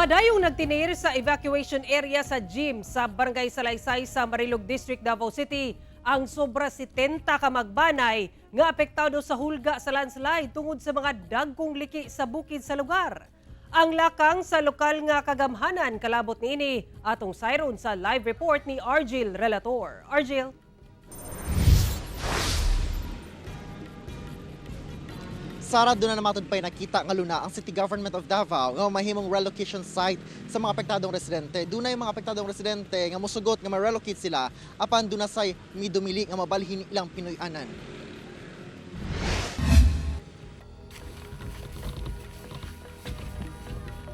Padayong nagtinir sa evacuation area sa gym sa Barangay Salaysay sa Marilog District, Davao City ang sobra 70 ka magbanay nga apektado sa hulga sa landslide tungod sa mga dagkong liki sa bukid sa lugar. Ang lakang sa lokal nga kagamhanan kalabot niini atong sayron sa live report ni Argil Relator. Argil. Sara, doon na namatod pa nakita nga luna ang City Government of Davao nga mahimong relocation site sa mga apektadong residente. Doon na mga apektadong residente nga musugot nga ma-relocate sila apan doon na say midumili nga mabalhin ilang Pinoy-anan.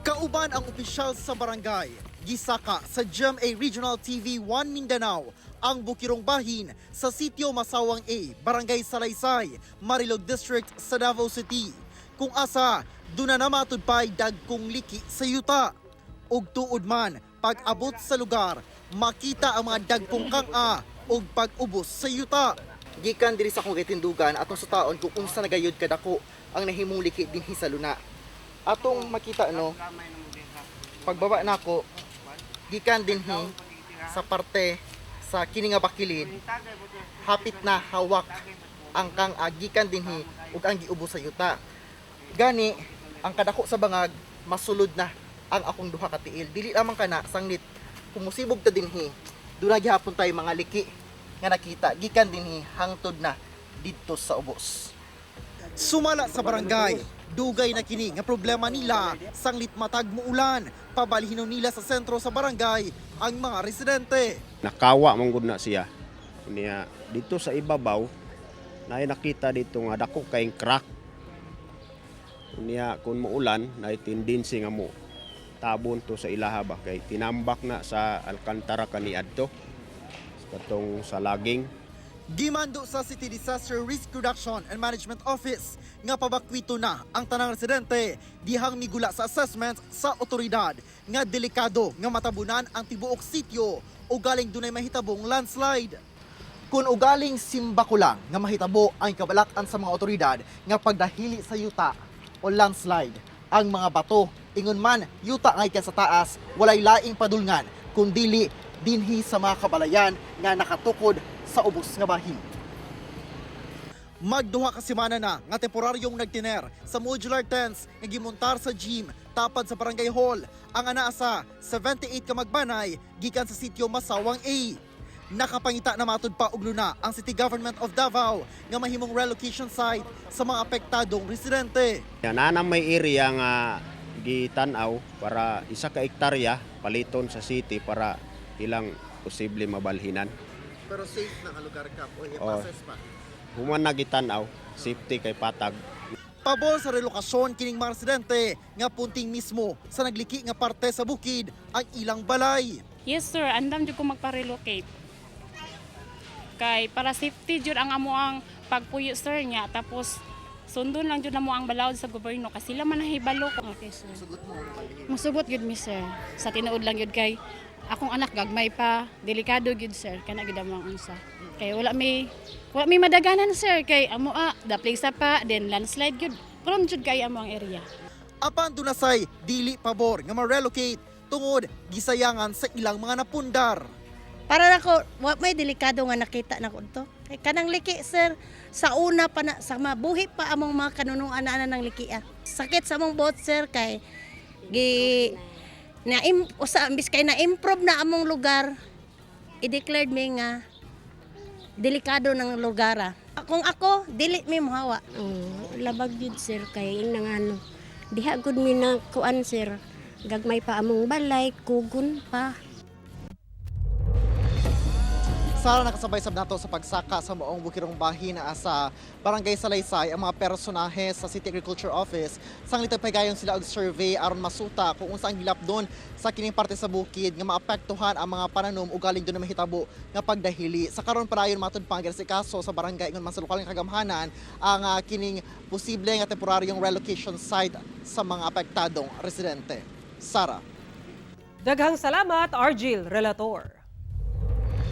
Kauban ang opisyal sa barangay, gisaka sa GMA Regional TV 1 Mindanao ang bukirong bahin sa sitio Masawang A, Barangay Salaysay, Marilog District sa Davao City. Kung asa, doon na namatod pa'y dagkong liki sa yuta. Ug tuod man, pag abot sa lugar, makita ang mga dagkong kang-a ug pag-ubos sa yuta. Gikan diri sa kong itindugan atong sa taon kung unsa nagayod kadako ang nahimong liki dinhi sa luna. Atong makita no, pagbaba nako gikan dinhi sa parte sa kini bakilid hapit na hawak ang kang agikan dinhi ug ang giubos sa yuta. Gani ang kadako sa bangag masulod na ang akong duha ka tiil. Dili lamang kana sanglit. Kung musibog ta dinhi. Duna gihapon tay mga liki nga nakita. Gikan dinhi hangtod na didto sa ubos. Sumala sa barangay, dugay na kini nga problema nila. Sanglit matag muulan, pabalhinon nila sa sentro sa barangay ang mga residente. nakawa man na siya. Niya dito sa ibabaw na nakita dito nga dako kayong crack. Niya kung muulan na tendency nga mo. Tabon to sa ilaha ba? Kay tinambak na sa alcantara kaniadto. Katong sa laging Gimando sa City Disaster Risk Reduction and Management Office. Nga pabakwito na ang tanang residente. Dihang migula sa assessment sa otoridad. Nga delikado nga matabunan ang tibuok sityo. O galing dunay mahitabong landslide. Kung ugaling simba ko lang nga mahitabo ang kabalakan sa mga otoridad nga pagdahili sa yuta o landslide. Ang mga bato ingon man yuta nga ikan sa taas walay laing padulngan kundili dinhi sa mga kabalayan nga nakatukod sa ubos nga bahin. Magduha ka semana na nga temporaryong nagtiner sa modular tents nga gimontar sa gym tapad sa barangay hall ang anaasa 78 ka magbanay gikan sa sitio Masawang A. Nakapangita na matud pa og luna ang City Government of Davao nga mahimong relocation site sa mga apektadong residente. nana may area nga gitanaw para isa ka hektarya paliton sa city para ilang posible mabalhinan Pero safe na lugar ka o Oh. pa. human na gitanaw safety kay patag Pabor sa relokasyon kining mga residente nga punting mismo sa nagliki nga parte sa bukid ang ilang balay. Yes sir, andam jud ko magpa-relocate. Kay para safety jud ang amo ang pagpuyo sir niya tapos sundon lang jud namo ang balawd sa gobyerno kasi sila man nahibalo ko. Okay sir. Musugot gud mi sir. Sa tinuod lang jud kay akong anak gagmay pa, delikado gud sir kana gud ang unsa. Kay wala may wala may madaganan sir kay amo ah, the place pa then landslide gud. Prone jud kay amo ang area. Apan dunasay dili pabor nga ma-relocate tungod gisayangan sa ilang mga napundar. Para nako, wa may delikado nga nakita na ko to. Kay kanang liki sir, sa una pa na, sa mabuhi pa among mga kanunuan na ng liki ah. Sakit sa among bot sir kay gi na im, usa ambis kay na improve na among lugar. I-declared mi nga delikado ng lugar ah. Kung ako, dili mi mohawa. Oh, labag yun sir kay ing nang ano. Diha gud mi na kuan sir. Gagmay pa among balay, kugon pa. Sara nakasabay sab nato sa pagsaka sa maong bukirong bahin na sa Barangay Salaysay ang mga personahe sa City Agriculture Office sang litay pagayon sila og survey aron masuta kung unsa ang gilapdon sa kining parte sa bukid nga maapektuhan ang mga pananom ug galing na mahitabo nga pagdahili sa karon padayon matud pa ang kaso sa barangay ingon man sa lokal nga kagamhanan ang ah, kining posible nga temporaryong relocation site sa mga apektadong residente. Sara Daghang salamat, Argil Relator.